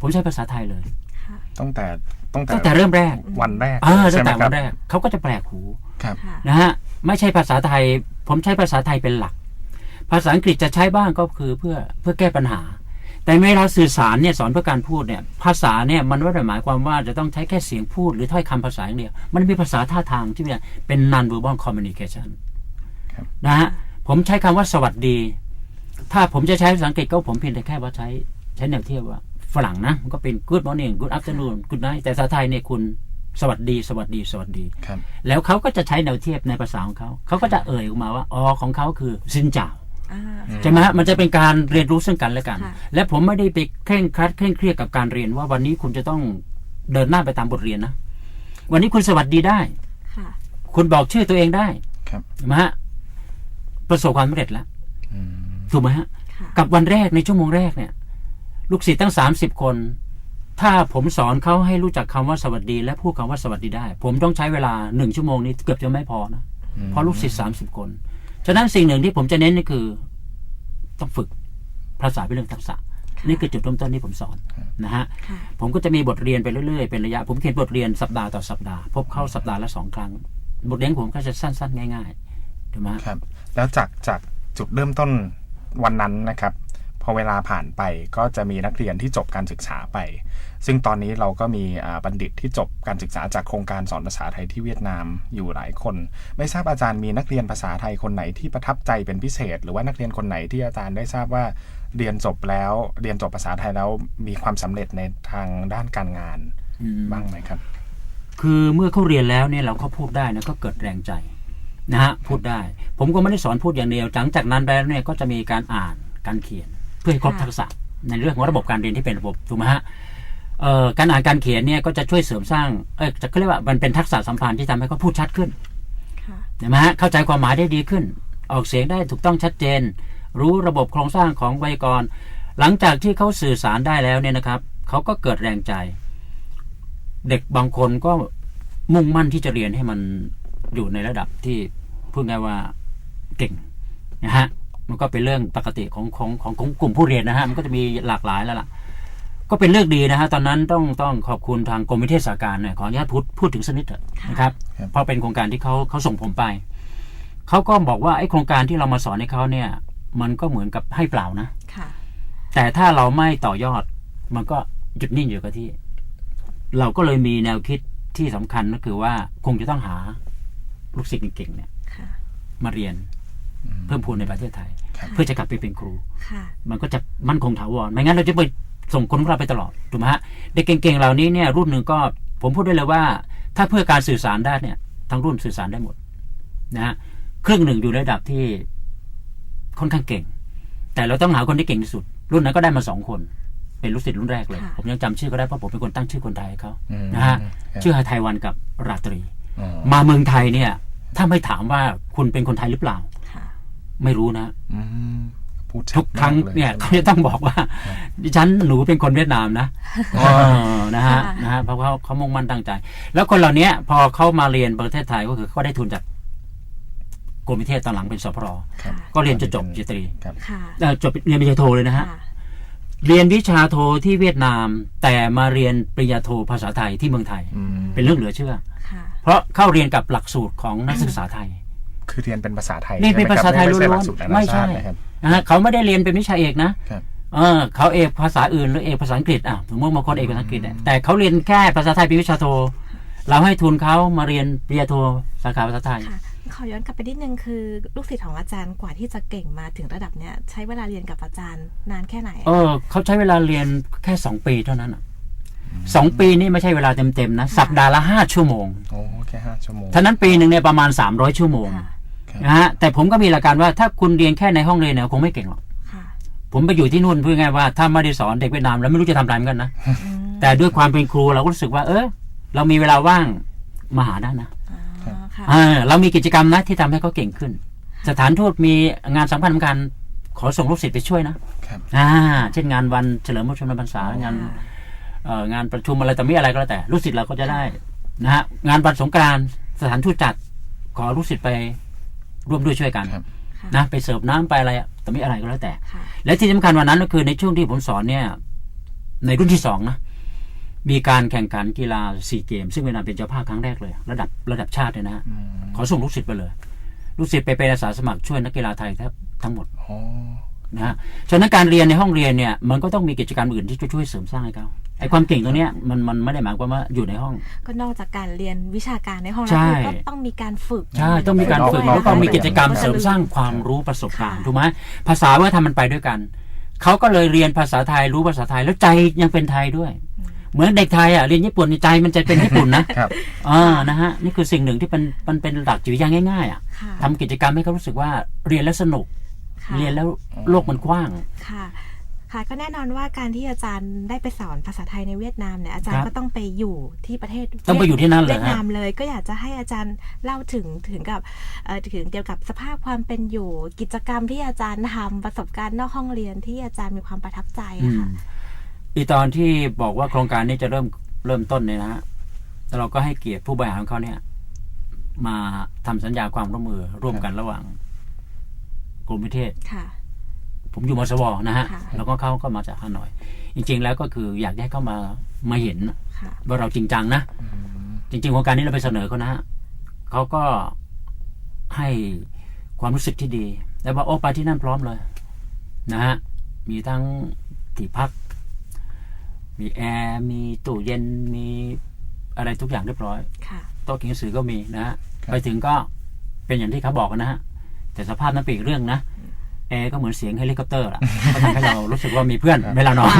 [SPEAKER 4] ผมใช้ภาษาไทยเลย
[SPEAKER 2] ค่ะ
[SPEAKER 3] ตั้งแต่ตั้งแต่
[SPEAKER 4] ตั้งแต่เริ่มแรก
[SPEAKER 3] วันแรก
[SPEAKER 4] เออ
[SPEAKER 3] ใช่
[SPEAKER 4] ตั้ง
[SPEAKER 3] ไหม
[SPEAKER 4] แต่
[SPEAKER 3] ค
[SPEAKER 4] วั
[SPEAKER 3] รับ
[SPEAKER 4] นแรกเขาก็จะแปลกหู
[SPEAKER 3] ครับ
[SPEAKER 2] ค่ะ
[SPEAKER 4] นะฮะไม่ใช่ภาษาไทย ผมใช้ภาษาไทยเป็นหลัก ภาษาอังกฤษจะใช้บ้างก็คือเพื่อเพื่อแก้ปัญหา แต่เวลาสื่อสารเนี่ยสอนเพื่อการพูดเนี่ยภาษาเนี่ยมันไม่ได้หมายความว่าจะต้องใช้แค่เสียงพูดหรือถ้อยคำภาษาอย่างเดียว มันมีภาษาท่าทางที่เป็น non verbal communication
[SPEAKER 3] ครับ
[SPEAKER 4] นะฮะผมใช้คำว่าสวัสดี ถ้าผมจะใช้ภาษาอังกฤษก็ผมเพียงแต่แค่ว่าใช้ใช้แนวเทียบว่าฝรั่งนะมันก็เป็น good morning good afternoon good night แต่ภาษาไทยเนี่ยคุณสวัสดี สวัสดี สวัสดี
[SPEAKER 3] ครับ
[SPEAKER 4] แล้วเขาก็จะใช้แนวเทียบในภาษาของเขาเขาก็จะเอ่ยออกมาว่าอ๋อของเขาคือสินเจ้า
[SPEAKER 2] อ่า
[SPEAKER 4] ใช่ไหมฮะมันจะเป็นการเรียนรู้ซึ่งกันและกัน
[SPEAKER 2] ค่ะ
[SPEAKER 4] และผมไม่ได้ไปเคร่งครัดเคร่งเครียดกับการเรียนว่าวันนี้คุณจะต้องเดินหน้าไปตามบทเรียนนะ วันนี้คุณสวัสดีได้
[SPEAKER 2] ค่ะ
[SPEAKER 4] คุณบอกชื่อตัวเองได้
[SPEAKER 3] ครับ
[SPEAKER 4] ใช่ไหมฮะประสบความสำเร็จแล้ว
[SPEAKER 3] อืม
[SPEAKER 4] ถูกไหมฮะ
[SPEAKER 2] ค่ะ
[SPEAKER 4] กับวันแรกในชั่วโมงแรกเนี่ย ลูกศิษย์ตั้งสามสิบคน ถ้าผมสอนเขาให้รู้จักคำว่าสวัสดี และพูดคำว่าสวัสดีได้ ผมต้องใช้เวลาหนึ่งชั่วโมงนี้เกือบจะไม่พอนะ
[SPEAKER 3] อืม
[SPEAKER 4] เพราะลูกศิษย์สามสิบคน ฉะนั้นสิ่งหนึ่งที่ผมจะเน้นนี่คือ ต้องฝึกภาษาเป็นเรื่องทักษะ นี่คือจุดเริ่มต้นที่ผมสอนนะฮะ
[SPEAKER 2] ค่ะ
[SPEAKER 4] ผมก็จะมีบทเรียนไปเรื่อยๆเป็นระยะ ผมเขียนบทเรียนสัปดาห์ต่อสัปดาห์ พบเข้าสัปดาห์ละสองครั้ง บทเรียนผมก็จะสั้น ๆ ง่ายๆถูกไหมฮะ
[SPEAKER 3] ครับ แล้วจากจากจุดเริ่มต้นวันนั้นนะครับ พอเวลาผ่านไปก็จะมีนักเรียนที่จบการศึกษาไป ซึ่งตอนนี้เราก็มีบัณฑิตที่จบการศึกษาจากโครงการสอนภาษาไทยที่เวียดนามอยู่หลายคน ไม่ทราบอาจารย์มีนักเรียนภาษาไทยคนไหนที่ประทับใจเป็นพิเศษ หรือว่านักเรียนคนไหนที่อาจารย์ได้ทราบว่าเรียนจบแล้วเรียนจบภาษาไทยแล้วมีความสำเร็จในทางด้านการงานบ้างไหมครับ
[SPEAKER 4] คือเมื่อเขาเรียนแล้วเนี่ยเราก็พูดได้นะก็เกิดแรงใจนะฮะพูดได้ ผมก็ไม่ได้สอนพูดอย่างเดียวหลังจากนั้นไปแล้วเนี่ยก็จะมีการอ่านการเขียน พื่อให้ครบ
[SPEAKER 2] ค่ะ
[SPEAKER 4] ทักษะในเรื่องของระบบการเรียนที่เป็นระบบถูกไหมฮะเอ่อการอ่านการเขียนเนี่ยก็จะช่วยเสริมสร้างเออจะเขาเรียกว่ามันเป็นทักษะสัมพันธ์ที่ทำให้เขาพูดชัดขึ้น
[SPEAKER 2] ค่ะ
[SPEAKER 4] เห็นไหมฮะเข้าใจความหมายได้ดีขึ้น ออกเสียงได้ถูกต้องชัดเจน รู้ระบบโครงสร้างของไวยากรณ์หลังจากที่เขาสื่อสารได้แล้วเนี่ยนะครับเขาก็เกิดแรงใจ เด็กบางคนก็มุ่งมั่นที่จะเรียนให้มันอยู่ในระดับที่พูดง่ายว่าเก่งนะฮะ มันก็เป็นเรื่องปกติของของของของกลุ่มผู้เรียนนะฮะมันก็จะมีหลากหลายแล้วล่ะ ก็เป็นเรื่องดีนะฮะตอนนั้นต้องต้องขอบคุณทางกรมวิเทศศาสตร์การเนี่ยขออนุญาตพูดพูดถึงสักนิดเถอะนะครับ
[SPEAKER 3] ครับ
[SPEAKER 4] เพราะเป็นโครงการที่เขาเขาส่งผมไปเขาก็บอกว่าไอ้โครงการที่เรามาสอนให้เขาเนี่ย มันก็เหมือนกับให้เปล่านะ
[SPEAKER 2] ค่ะ
[SPEAKER 4] แต่ถ้าเราไม่ต่อยอด มันก็หยุดนิ่งอยู่กับที่ เราก็เลยมีแนวคิดที่สำคัญก็คือว่าคงจะต้องหาลูกศิษย์เก่งๆเนี่ย
[SPEAKER 2] ค่ะ
[SPEAKER 4] มาเรียน เพิ่มพูนในประเทศไทย
[SPEAKER 3] ครับ
[SPEAKER 4] เพื่อจะกลับไปเป็นครู
[SPEAKER 2] ค่ะ
[SPEAKER 4] มันก็จะมั่นคงถาวร ไม่งั้นเราจะไปส่งคนของเราไปตลอดถูกไหมฮะเด็กเก่งๆเหล่านี้เนี่ยรุ่นหนึ่งก็ผมพูดได้เลยว่า ถ้าเพื่อการสื่อสารได้เนี่ยทั้งรุ่นสื่อสารได้หมดนะฮะครึ่งหนึ่งอยู่ในระดับที่ค่อนข้างเก่ง แต่เราต้องหาคนที่เก่งที่สุด รุ่นนั้นก็ได้มาสองคน เป็นลูกศิษย์รุ่นแรกเลย
[SPEAKER 2] ค่ะ
[SPEAKER 4] ผมยังจำชื่อก็ได้เพราะผมเป็นคนตั้งชื่อคนไทยให้เขา
[SPEAKER 3] อืม
[SPEAKER 4] นะฮะ
[SPEAKER 3] ครับ
[SPEAKER 4] ชื่อไทยวันกับราตรี
[SPEAKER 3] อ๋อ
[SPEAKER 4] มาเมืองไทยเนี่ย ถ้าไม่ถามว่าคุณเป็นคนไทยหรือเปล่า
[SPEAKER 2] ค่ะ
[SPEAKER 4] ไม่รู้นะ
[SPEAKER 3] อืมพูดชัด
[SPEAKER 4] ทุกครั้ง
[SPEAKER 3] มากล
[SPEAKER 4] เนี่ยเขาจะต้องบอกว่าดิฉันหนูเป็นคนเวียดนามนะเออนะฮะ
[SPEAKER 2] ค่ะ
[SPEAKER 4] นะฮะเพราะเขาเขามุ่งมั่นตั้งใจ แล้วคนเหล่านี้พอเขามาเรียนประเทศไทยก็คือเขาได้ทุนจากกรมวิเทศตอนหลังเป็นสพร
[SPEAKER 3] ครับ
[SPEAKER 4] ก็เรียนจนจบปริญญาตรี
[SPEAKER 3] ครับ
[SPEAKER 2] ค่ะ
[SPEAKER 4] เอ่อจบเรียนปริญญาโทเลยนะฮะ
[SPEAKER 2] ค่ะ
[SPEAKER 4] เรียนวิชาโทที่เวียดนาม แต่มาเรียนปริญญาโทภาษาไทยที่เมืองไทย
[SPEAKER 3] อืม
[SPEAKER 4] เป็นเรื่องเหลือเชื่อ
[SPEAKER 2] ค่ะ
[SPEAKER 4] เพราะเข้าเรียนกับหลักสูตรของนักศึกษาไทย
[SPEAKER 3] คือเรียนเป็นภาษาไทย
[SPEAKER 4] เรียนเป็นภาษาไทย
[SPEAKER 3] ใช่หมครับ
[SPEAKER 4] ล้วนๆ
[SPEAKER 3] ไม่ใช่หลักสูตรนา
[SPEAKER 4] ไม่
[SPEAKER 3] นา
[SPEAKER 4] ใช่
[SPEAKER 3] ชาตินะครับ
[SPEAKER 4] นะฮะเขาไม่ได้เรียนเป็นวิชาเอกนะครับเออเขาเอกภาษาอื่นหรือเอกภาษาอังกฤษอะสมมติบางคนเอกภาษาอังกฤษเนี่ยแต่เขาเรียนแค่ภาษาไทยเป็นวิชาโท เราให้ทุนเขามาเรียนปริญญาโทสาขาภาษาไทย
[SPEAKER 2] ค่ะขอย้อนกลับไปนิดนึงคือลูกศิษย์ของอาจารย์กว่าที่จะเก่งมาถึงระดับเนี้ยใช้เวลาเรียนกับอาจารย์นานแค่ไหน
[SPEAKER 4] เออเขาใช้เวลาเรียนแค่สองปีเท่านั้นอะสองปีนี่ไม่ใช่เวลาเต็มๆนะ สัปดาห์ละห้าชั่วโมง
[SPEAKER 3] โอ้แค่ห้าชั่วโมง
[SPEAKER 4] ท่านั้นปีหนึ่งเนี่ยประมาณสามร้อยชั่วโมง
[SPEAKER 2] ค่ะ
[SPEAKER 3] ครับ
[SPEAKER 4] นะฮะแต่ผมก็มีหลักการว่าถ้าคุณเรียนแค่ในห้องเรียนเนี่ยคงไม่เก่งหรอก
[SPEAKER 2] ค่ะ
[SPEAKER 4] ผมไปอยู่ที่นู่นพูดง่ายๆว่าถ้าไม่ได้สอนเด็กเวียดนามแล้วไม่รู้จะทำอะไรเหมือนกันนะ
[SPEAKER 2] อืม
[SPEAKER 4] แต่ด้วยความเป็นครูเราก็รู้สึกว่า เออเรามีเวลาว่างมาหาได้นะ
[SPEAKER 2] อ๋อค่ะ
[SPEAKER 4] เออเรามีกิจกรรมนะที่ทำให้เขาเก่งขึ้น สถานทูตมีงานสำคัญสำคัญขอส่งลูกศิษย์ไปช่วยนะครับ อ่าเช่นงานวันเฉลิมพระชนมพรรษางานเอ่องานประชุมอะไรแต่ไม่อะไรก็แล้วแต่ลูกศิษย์เราก็จะได้นะฮะงานวันสงกรานต์สถานทูตจัดขอลูกศิษย์ไป ร่วมด้วยช่วยกัน
[SPEAKER 3] ครับ
[SPEAKER 2] ค่ะ
[SPEAKER 4] นะไปเสิร์ฟน้ำไปอะไรอะแต่ไม่อะไรก็แล้วแต่
[SPEAKER 2] ค่ะ
[SPEAKER 4] และที่สำคัญวันนั้นก็คือในช่วงที่ผมสอนเนี่ย ในรุ่นที่สองนะมีการแข่งขันกีฬาซีเกม ซึ่งเวียดนามเป็นเจ้าภาพครั้งแรกเลย ระดับระดับชาติเลยนะฮะ
[SPEAKER 3] อืม
[SPEAKER 4] ขอส่งลูกศิษย์ไปเลย ลูกศิษย์ไปเป็นอาสาสมัครช่วยนักกีฬาไทยแทบทั้งหมด
[SPEAKER 3] อ๋อ
[SPEAKER 4] นะฮะฉะนั้นการเรียนในห้องเรียนเนี่ยมันก็ต้องมีกิจกรรมอื่นที่จะช่วยเสริมสร้างให้เขาไอ้ความเก่งตรงเนี้ยมันมันไม่ได้หมายความว่าอยู่ในห้อง
[SPEAKER 2] ก็นอกจากการเรียนวิชาการในห้อง
[SPEAKER 4] ใช่
[SPEAKER 2] แล้วคือก็ต้องมีการฝึก
[SPEAKER 4] ใช่ ต้องมีการฝึก
[SPEAKER 2] ด้วย
[SPEAKER 4] แล้วก็มีกิจกรรม
[SPEAKER 2] นะคะ
[SPEAKER 4] เสริมสร้างความรู้ประสบการณ์
[SPEAKER 2] ค่ะ
[SPEAKER 4] ถูกไหมภาษาว่าทำมันไปด้วยกันเขาก็เลยเรียนภาษาไทยรู้ภาษาไทยแล้วใจยังเป็นไทยด้วย เหมือนเด็กไทยอะเรียนญี่ปุ่นใจมันจะเป็นญี่ปุ่นนะครับอ่านะฮะนี่คือสิ่งหนึ่งที่เป็นมันเป็นหลักจิตวิทยาง่ายๆอะ
[SPEAKER 2] ค่ะ
[SPEAKER 4] ทำกิจกรรมให้เขารู้สึกว่าเรียนแล้วสนุก
[SPEAKER 2] ค่ะ
[SPEAKER 4] เรียนแล้วโลกมันกว้าง
[SPEAKER 2] ค่ะค่ะก็แน่นอนว่าการที่อาจารย์ได้ไปสอนภาษาไทยในเวียดนามเนี่ยอาจาร
[SPEAKER 4] ค
[SPEAKER 2] ย์
[SPEAKER 4] รับ
[SPEAKER 2] ก็ต้องไปอยู่ที่ประเทศ
[SPEAKER 4] ต้องไปอยู่ที่นั่นเลย
[SPEAKER 2] เวียด
[SPEAKER 4] ฮะ
[SPEAKER 2] นามเลยก็อยากจะให้อาจารย์เล่าถึงถึงกับเอ่อถึงเกี่ยวกับสภาพความเป็นอยู่ กิจกรรมที่อาจารย์ทำประสบการณ์นอกห้องเรียนที่อาจารย์มีความประทับใจ
[SPEAKER 4] อื
[SPEAKER 2] อะ
[SPEAKER 4] ม
[SPEAKER 2] ค่ะ
[SPEAKER 4] อีตอนที่บอกว่าโครงการนี้จะเริ่มเริ่มต้นเนี่ยนะฮะเราก็ให้เกียรติผู้บริหารของเขาเนี่ย มาทำสัญญาความร่วมมือร่วมกันระหว่าง กรมวิเทศ
[SPEAKER 2] ค่ะ
[SPEAKER 4] ผมอยู่มสวนะฮะ
[SPEAKER 2] ค่ะ
[SPEAKER 4] แล้วก็เขาก็มาจากฮานอย จริง ๆ แล้วก็คืออยากให้เขามามาเห็น
[SPEAKER 2] ค่ะ
[SPEAKER 4] ว่าเราจริงจังนะ จริงๆโครงการนี้เราไปเสนอเขานะฮะเขาก็ให้ความรู้สึกที่ดี แล้วว่าโอ้ไปที่นั่นพร้อมเลย นะฮะ มีทั้งที่พัก มีแอร์ มีตู้เย็น มีอะไรทุกอย่างเรียบร้อย
[SPEAKER 2] ค่ะ
[SPEAKER 4] โต๊ะเขียนหนังสือก็มีนะฮะ
[SPEAKER 3] ครับ
[SPEAKER 4] ไปถึงก็เป็นอย่างที่เขาบอกกันนะฮะ แต่สภาพนั้นเป็นอีกเรื่องนะแอร์ก็เหมือนเสียงเฮลิคอปเตอร์ล่ะก็ทำให้เรารู้สึกว่ามีเพื่อนเวลานอน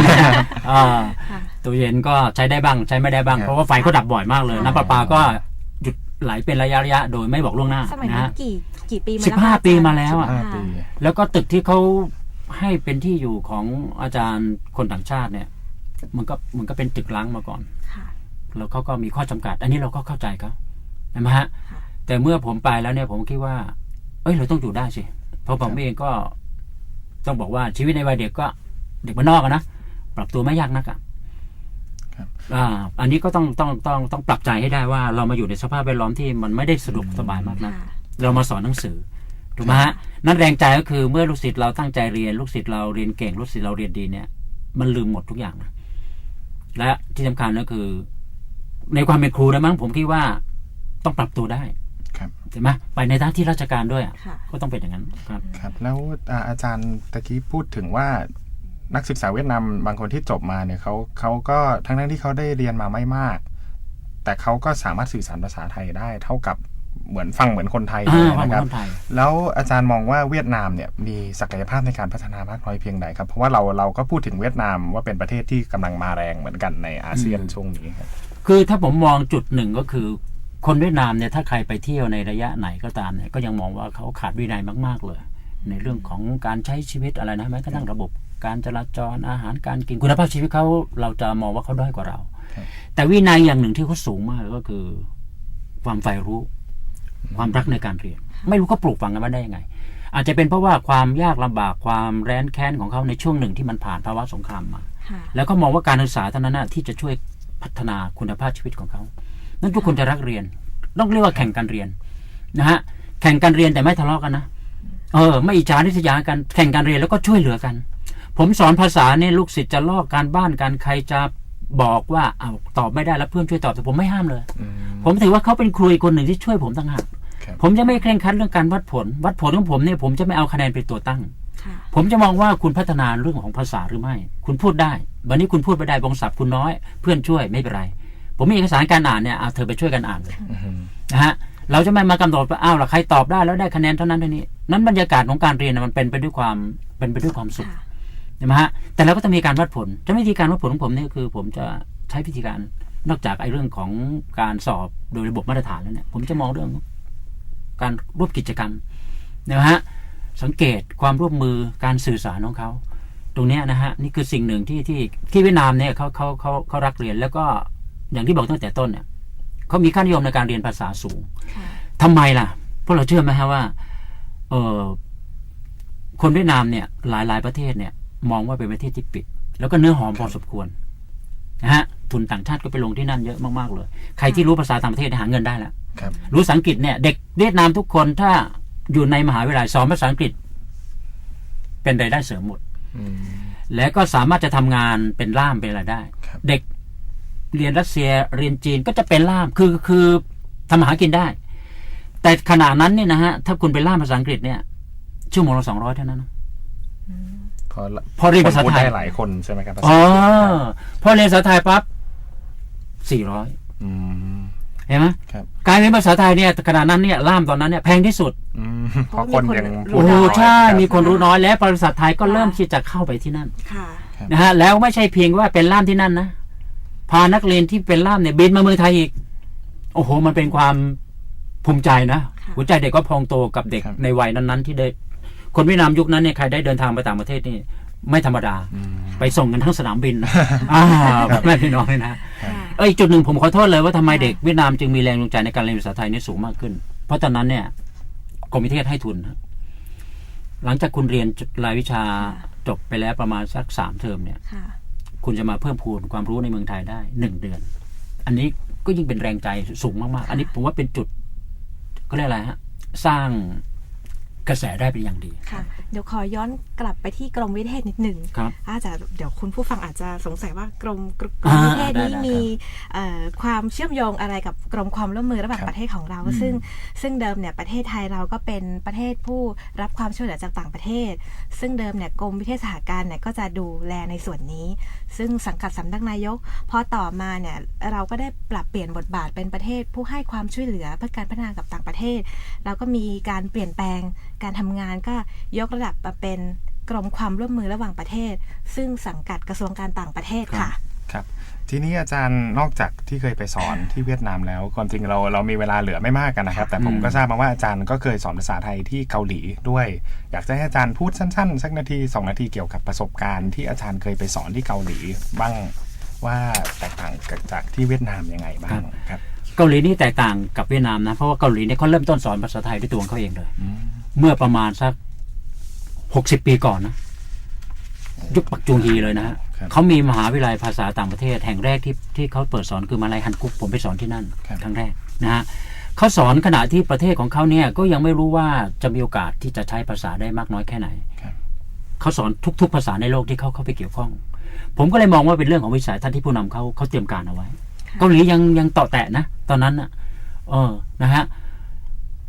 [SPEAKER 4] อ่า
[SPEAKER 2] ค่ะ
[SPEAKER 4] ตู้เย็นก็ใช้ได้บ้างใช้ไม่ได้บ้าง
[SPEAKER 3] ครับ
[SPEAKER 4] เพราะว่าไฟก็ดับบ่อยมากเลย
[SPEAKER 2] ใช่
[SPEAKER 4] น้ำประปาก็หยุดไหลเป็นระยะระยะโดยไม่บอกล่วงหน้า
[SPEAKER 2] สมัย
[SPEAKER 4] นะ
[SPEAKER 2] นี้
[SPEAKER 4] ฮะ
[SPEAKER 2] กี่กี่ปีมา
[SPEAKER 4] สิบ
[SPEAKER 2] แล้ว
[SPEAKER 4] ห้า
[SPEAKER 2] คะ
[SPEAKER 4] ปีมาแล้วอะ
[SPEAKER 3] ห้าปี
[SPEAKER 4] แล้วก็ตึกที่เขาให้เป็นที่อยู่ของอาจารย์คนต่างชาติเนี่ย มันก็มันก็เป็นตึกล้างมาก่อน
[SPEAKER 2] ค่ะ
[SPEAKER 4] แล้วเขาก็มีข้อจำกัด อันนี้เราก็เข้าใจเขาใช่ไหมฮะ
[SPEAKER 2] ค่ะ
[SPEAKER 4] แต่เมื่อผมไปแล้วเนี่ยผมคิดว่า เอ้ยเราต้องอยู่ได้สิเพราะผมเองก็ต้องบอกว่าชีวิตในวัยเด็กก็ เด็กบ้านนอกอะนะปรับตัวไม่ยากนักอะ
[SPEAKER 3] ครับ
[SPEAKER 4] อ่า อันนี้ก็ต้องต้องต้องต้องปรับใจให้ได้ว่า เรามาอยู่ในสภาพแวดล้อมที่มันไม่ได้สะดวกสบายมากนะ
[SPEAKER 2] ค่ะ
[SPEAKER 4] เรามาสอนหนังสือถูกไหมฮะนั่นแรงใจก็คือเมื่อลูกศิษย์เราตั้งใจเรียนลูกศิษย์เราเรียนเก่งลูกศิษย์เราเรียนดีเนี่ย มันลืมหมดทุกอย่างนะและที่สำคัญก็คือ ในความเป็นครูนะมั้งผมคิดว่าต้องปรับตัวได้
[SPEAKER 3] ครับ
[SPEAKER 4] ใช่ไหมไปในทางที่ราชการด้วยอะ
[SPEAKER 2] ค่ะ
[SPEAKER 4] ก็ต้องเป็นอย่างนั้นครับ
[SPEAKER 3] ครับ แล้วอ่าอาจารย์ตะกี้พูดถึงว่านักศึกษาเวียดนามบางคนที่จบมาเนี่ยเขาเขาก็ทั้งทั้งที่เขาได้เรียนมาไม่มาก แต่เขาก็สามารถสื่อสารภาษาไทยได้ เท่ากับเหมือนฟังเหมือนคนไทยเล
[SPEAKER 4] อ่ายความ
[SPEAKER 3] นะครับ
[SPEAKER 4] คนไทย
[SPEAKER 3] แล้วอาจารย์มองว่าเวียดนามเนี่ยมีศักยภาพในการพัฒนามากน้อยเพียงใดครับ เพราะว่าเราเราก็พูดถึงเวียดนามว่าเป็นประเทศที่กำลังมาแรงเหมือนกันในอาเซียน
[SPEAKER 4] อืม
[SPEAKER 3] ช่วงนี้ครับ
[SPEAKER 4] คือถ้าผมมองจุดหนึ่งก็คือ คนเวียดนามเนี่ยถ้าใครไปเที่ยวในระยะไหนก็ตามเนี่ยก็ยังมองว่าเขาขาดวินัยมาก ๆ เลย ในเรื่องของการใช้ชีวิตอะไรนะแม้กระทั่งระบบการจราจรอาหารการกินคุณภาพชีวิตเขาเราจะมองว่าเขาด้อยกว่าเรา
[SPEAKER 3] ครับ
[SPEAKER 4] แต่วินัยอย่างหนึ่งที่เขาสูงมากก็คือ ความใฝ่รู้ ความรักในการเรียน ไม่รู้เขาปลูกฝังกันมาได้ยังไง อาจจะเป็นเพราะว่าความยากลำบากความแร้นแค้นของเขาในช่วงหนึ่งที่มันผ่านภาวะสงครามมา
[SPEAKER 2] ค่ะ
[SPEAKER 4] แล้วก็มองว่าการศึกษาเท่านั้นนะที่จะช่วยพัฒนาคุณภาพชีวิตของเขา นั่นทุกคนจะรักเรียน ต้องเรียกว่าแข่งกันเรียนนะฮะแข่งกันเรียนแต่ไม่ทะเลาะกันนะเออไม่อิจฉาริษยากันแข่งกันเรียนแล้วก็ช่วยเหลือกัน ผมสอนภาษาเนี่ยลูกศิษย์จะลอกการบ้านกันใครจะบอกว่าเอาวตอบไม่ได้แล้วเพื่อนช่วยตอบแต่ผมไม่ห้ามเลย
[SPEAKER 3] อืม
[SPEAKER 4] ผมถือว่าเขาเป็นครูอีกคนหนึ่งที่ช่วยผมต่างหาก
[SPEAKER 3] ครับ
[SPEAKER 4] ผมจะไม่เคร่งครัดเรื่องการวัดผล วัดผลของผมเนี่ยผมจะไม่เอาคะแนนเป็นตัวตั้ง
[SPEAKER 2] ค่ะ
[SPEAKER 4] ผมจะมองว่าคุณพัฒนาเรื่องของภาษาหรือไม่ คุณพูดได้ วันนี้คุณพูดไม่ได้วงศัพท์คุณน้อย เพื่อนช่วยไม่เป็นไร ผมมีเอกสารการอ่านเนี่ยเอาเธอไปช่วยกันอ่านเลย
[SPEAKER 3] อืม
[SPEAKER 4] นะฮะเราจะไม่มากำหนดว่าอ้าวล่ะใครตอบได้แล้วได้คะแนนเท่านั้นเท่านี้นั้นบรรยากาศของการเรียนน่ะมันเป็นไปด้วยความเป็นไปด้วยความสุข
[SPEAKER 2] ค่ะ
[SPEAKER 4] ใช่ไหมฮะแต่เราก็จะมีการวัดผลจะวิธีการวัดผลของผมเนี่ยคือ ผมจะใช้วิธีการนอกจากไอ้เรื่องของการสอบโดยระบบมาตรฐานแล้วเนี่ยผมจะมองเรื่องการร่วมกิจกรรมนะฮะสังเกตความร่วมมือการสื่อสารของเขาตรงเนี้ยนะฮะนี่คือสิ่งหนึ่งที่ที่ที่เวียดนามเนี่ยเขาเขาเขาเขารักเรียนแล้วก็ อย่างที่บอกตั้งแต่ต้นเนี่ยเขามีค่านิยมในการเรียนภาษาสูง
[SPEAKER 2] ค่ะ
[SPEAKER 4] ทำไมล่ะเพราะเราเชื่อไหมฮะว่า เออคนเวียดนามเนี่ย หลายหลายประเทศเนี่ย มองว่าเป็นประเทศที่ปิด แล้วก็เนื้อหอมพอสมควรนะฮะทุนต่างชาติก็ไปลงที่นั่นเยอะมากๆเลย ใครที่รู้ภาษาต่างประเทศเนี่ยหาเงินได้แล้ว
[SPEAKER 3] ครับ
[SPEAKER 4] รู้ภาษาอังกฤษเนี่ย เด็กเวียดนามทุกคนถ้าอยู่ในมหาวิทยาลัยสอนภาษาอังกฤษ เป็นรายได้เสริมหมด
[SPEAKER 3] อืม
[SPEAKER 4] แล้วก็สามารถจะทำงานเป็นล่ามเป็นอะไรได้
[SPEAKER 3] ครับ
[SPEAKER 4] เด็ก เรียนรัสเซียเรียนจีนก็จะเป็นล่ามคือคือทำมาหากินได้ แต่ขณะนั้นเนี่ยนะฮะถ้าคุณเป็นล่ามภาษาอังกฤษเนี่ยชั่วโมงละสองร้อยเท่านั้นนะ
[SPEAKER 3] พอละ
[SPEAKER 4] พอเรียนภาษา
[SPEAKER 3] คนพูด
[SPEAKER 4] ไทย
[SPEAKER 3] ได้หลายคนใช่ไหมครับ
[SPEAKER 4] อ๋อพอเรียนภาษาไทยปั๊บสี่ร้อย
[SPEAKER 3] อืม
[SPEAKER 4] เห็นไหม
[SPEAKER 3] ครับ
[SPEAKER 4] การเรียนภาษาไทยเนี่ยขณะนั้นเนี่ยล่ามตอนนั้นเนี่ยแพงที่สุด
[SPEAKER 3] อืมเพราะคนยังพู
[SPEAKER 4] โอ้
[SPEAKER 3] ด
[SPEAKER 4] โห
[SPEAKER 3] น้ย
[SPEAKER 4] ใช่
[SPEAKER 3] ครับ
[SPEAKER 4] มีคนรู้น้อยแล้วบริษัทไทยก็เริ่มที่จะเข้าไปที่นั่น
[SPEAKER 2] ค่ะ
[SPEAKER 4] นะฮะแล้วไม่ใช่เพียงว่าเป็นล่ามที่นั่นนะ พานักเรียนที่เป็นล่ามเนี่ยบินมาเมืองไทยอีก โอ้โห มันเป็นความภูมิใจนะ
[SPEAKER 2] ค่ะ
[SPEAKER 4] หัวใจเด็กก็พองโตกับเด็ก
[SPEAKER 3] ครับ
[SPEAKER 4] ในวัยนั้นๆ ที่ได้ คนเวียดนามยุคนั้นเนี่ยใครได้เดินทางไปต่างประเทศนี่ไม่ธรรมดา
[SPEAKER 3] อืม
[SPEAKER 4] ไปส่งกันทั้งสนามบินนะอ่าแม่พี่น้องเลยนะ
[SPEAKER 2] ค่ะ
[SPEAKER 4] เอ้ยจุดหนึ่งผมขอโทษเลยว่าทำไมเด็กเวียดนามจึงมีแรงจูงใจในการเรียนภาษาไทยนี่สูงมากขึ้น เพราะตอนนั้นเนี่ยกรมวิเทศให้ทุนนะหลังจากคุณเรียนรายวิชาจบไปแล้วประมาณสักสามเทอมเนี่ย
[SPEAKER 2] คุ
[SPEAKER 4] ณจะมาเพิ่มพูนความรู้ในเมืองไทยได้หนึ่งเดือน อันนี้ก็ยิ่งเป็นแรงใจสูงมากๆ อันนี้ผมว่าเป็นจุดก็เรียกอะไรฮะ สร้าง กระแสได้เป็นอย่างดี
[SPEAKER 2] ค่ะ เดี๋ยวขอย้อนกลับไปที่กรมวิเทศนิดหนึ่ง
[SPEAKER 4] ครับ
[SPEAKER 2] อาจจะเดี๋ยวคุณผู้ฟังอาจจะสงสัยว่ากรมกรม
[SPEAKER 4] อ่า
[SPEAKER 2] วิเทศนี้
[SPEAKER 4] ได้ได้
[SPEAKER 2] มีเอ่อความเชื่อมโยงอะไรกับกรมความร่วมมือระหว่าง
[SPEAKER 3] ครับ
[SPEAKER 2] ประเทศของเรา
[SPEAKER 4] อืม
[SPEAKER 2] ซึ่งซึ่งเดิมเนี่ยประเทศไทยเราก็เป็นประเทศผู้รับความช่วยเหลือจากต่างประเทศ ซึ่งเดิมเนี่ยกรมวิเทศสหการเนี่ยก็จะดูแลในส่วนนี้ ซึ่งสังกัดสำนักนายก พอต่อมาเนี่ยเราก็ได้ปรับเปลี่ยนบทบาทเป็นประเทศผู้ให้ความช่วยเหลือเพื่อการพัฒนากับต่างประเทศ เราก็มีการเปลี่ยนแปลงการทำงานก็ยกระดับมาเป็นกรมความร่วมมือระหว่างประเทศ ซึ่งสังกัดกระทรวงการต่างประเทศค่ะ
[SPEAKER 3] ครับทีนี้อาจารย์นอกจากที่เคยไปสอนที่เวียดนามแล้วความจริงเราเรามีเวลาเหลือไม่มากกันนะครับ แต่ผม
[SPEAKER 4] อืม
[SPEAKER 3] ก็ทราบมาว่าอาจารย์ก็เคยสอนภาษาไทยที่เกาหลีด้วย อยากจะให้อาจารย์พูดสั้นๆ สักนาทีสองนาทีเกี่ยวกับประสบการณ์ที่อาจารย์เคยไปสอนที่เกาหลีบ้างว่าแตกต่างจากที่เวียดนามยังไงบ้างครับ
[SPEAKER 4] เกาหลีนี่แตกต่างกับเวียดนามนะเพราะว่าเกาหลีเนี่ยเขาเริ่มต้นสอนภาษาไทยด้วยตัวของเขาเองเลย
[SPEAKER 3] อืม
[SPEAKER 4] เมื่อประมาณสักหกสิบปีก่อนนะยุคปักจุงฮีเลยนะฮะ
[SPEAKER 3] ครับ
[SPEAKER 4] เขามีมหาวิทยาลัยภาษาต่างประเทศ แห่งแรกที่ที่เขาเปิดสอนคือมหาลัยฮันกุกผมไปสอนที่นั่น
[SPEAKER 3] ครับ
[SPEAKER 4] ครั้งแรกนะฮะเขาสอนขณะที่ประเทศของเขาเนี่ยก็ยังไม่รู้ว่าจะมีโอกาสที่จะใช้ภาษาได้มากน้อยแค่ไหน
[SPEAKER 3] ครับ
[SPEAKER 4] เขาสอนทุก ๆ ภาษาในโลกที่เขาเข้าไปเกี่ยวข้อง ผมก็เลยมองว่าเป็นเรื่องของวิสัยทัศน์ที่ผู้นำเขาเขาเตรียมการเอาไว้เกาหลียังยังต่อแตะนะ ตอนนั้นนะเออนะฮะ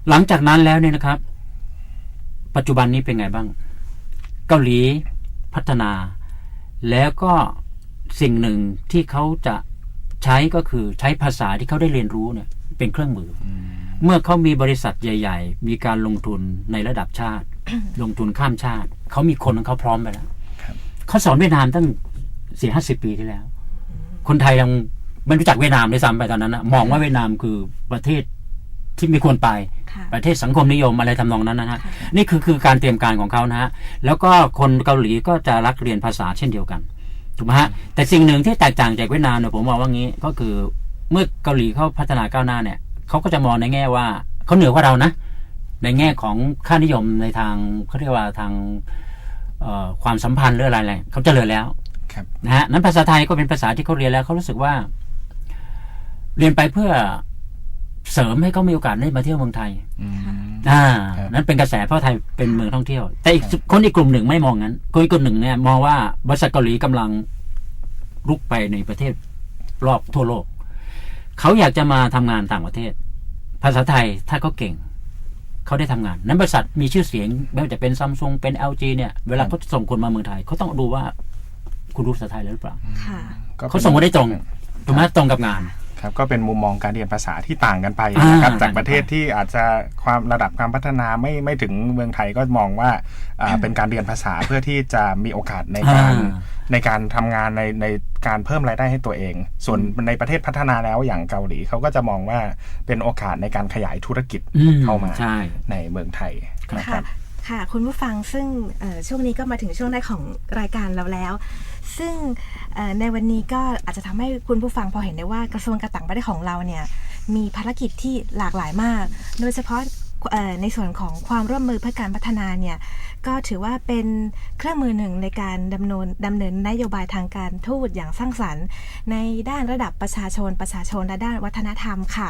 [SPEAKER 4] หลังจากนั้นแล้วเนี่ยนะครับ ปัจจุบันนี้เป็นไงบ้าง เกาหลีพัฒนา แล้วก็สิ่งหนึ่งที่เขาจะใช้ก็คือใช้ภาษาที่เขาได้เรียนรู้เนี่ย เป็นเครื่องมืออเมื่อเขามีบริษัทใหญ่ ๆ มีการลงทุนในระดับชาติ ลงทุนข้ามชาติ เขามีคนของเขาพร้อมไปแล้ว
[SPEAKER 3] ครับ
[SPEAKER 4] เขาสอนเวียดนามตั้งสี่ห้าสิบปีที่แล้ว คนไทยยังไม่รู้จักเวียดนามด้วยซ้ำไปตอนนั้นนะมองว่าเวียดนามคือประเทศ ที่ไม่ควรไป
[SPEAKER 2] ค่ะ
[SPEAKER 4] ประเทศสังคมนิยมอะไรทำนองนั้นนะฮะนี่คือคือการเตรียมการของเขานะฮะแล้วก็คนเกาหลีก็จะรักเรียนภาษาเช่นเดียวกันถูกไหมฮะแต่สิ่งหนึ่งที่แตกต่างจากเวียดนามเนี่ยผมมองว่างี้ก็คือเมื่อเกาหลีเขาพัฒนาก้าวหน้าเนี่ยเขาก็จะมองในแง่ว่าเขาเหนือกว่าเรานะ ในแง่ของค่านิยมในทางเขาเรียกว่าทางเอ่อความสัมพันธ์หรืออะไรอะไรเขาเจริญแล้ว
[SPEAKER 3] ครับ
[SPEAKER 4] นะฮะนั้นภาษาไทยก็เป็นภาษาที่เขาเรียนแล้วเขารู้สึกว่า เรียนไปเพื่อ เสริมให้เขามีโอกาสได้มาเที่ยวเมืองไทย
[SPEAKER 3] อืม
[SPEAKER 4] อ่า
[SPEAKER 3] ครับ
[SPEAKER 4] นั้นเป็นกระแสเพราะไทยเป็นเมืองท่องเที่ยว แต่อีกคนอีกกลุ่มหนึ่งไม่มองงั้นคนอีกกลุ่มหนึ่งเนี่ยมองว่าบริษัทเกาหลีกำลังลุกไปในประเทศรอบทั่วโลก เขาอยากจะมาทำงานต่างประเทศ ภาษาไทยถ้าเขาเก่ง เขาได้ทำงาน นั้นบริษัทมีชื่อเสียงไม่ว่าจะเป็นซัมซุงเป็น LG เนี่ย เวลาเขาส่งคนมาเมืองไทย เขาต้องดูว่าคุณรู้ภาษาไทยแล้วหรือเปล่า
[SPEAKER 2] ค่ะ
[SPEAKER 3] ก็ป็น
[SPEAKER 4] เขาส่งมาได้ตรงถูกไหมตรงกับงาน
[SPEAKER 3] ครับก็เป็นมุมมองการเรียนภาษาที่ต่างกันไปนะครับ
[SPEAKER 4] อ่า
[SPEAKER 3] จากประเทศที่อาจจะความระดับการพัฒนาไม่ไม่ถึงเมืองไทยก็มองว่าอ่าเป็นการเรียนภาษาเพื่อที่จะมีโอกาสในการ
[SPEAKER 4] อ่า
[SPEAKER 3] ในการทำงานในในการเพิ่มรายได้ให้ตัวเอง ส่วนในประเทศพัฒนาแล้วอย่างเกาหลีเขาก็จะมองว่าเป็นโอกาสในการขยายธุรกิจ
[SPEAKER 4] อืม
[SPEAKER 3] เข้ามา
[SPEAKER 4] ใช่
[SPEAKER 3] ในเมืองไทยนะค
[SPEAKER 2] ค่ะ
[SPEAKER 3] รับ
[SPEAKER 2] ค่ะคุณผู้ฟังซึ่งช่วงนี้ก็มาถึงช่วงแรกของรายการเราแล้ว ซึ่งในวันนี้ก็อาจจะทำให้คุณผู้ฟังพอเห็นได้ว่ากระทรวงการต่างประเทศของเราเนี่ยมีภารกิจที่หลากหลายมาก โดยเฉพาะในส่วนของความร่วมมือเพื่อการพัฒนาเนี่ยก็ถือว่าเป็นเครื่องมือหนึ่งในการดำเนินดำเนินนโยบายทางการทูตอย่างสร้างสรรค์ ในด้านระดับประชาชนประชาชนและด้านวัฒนธรรมค่ะ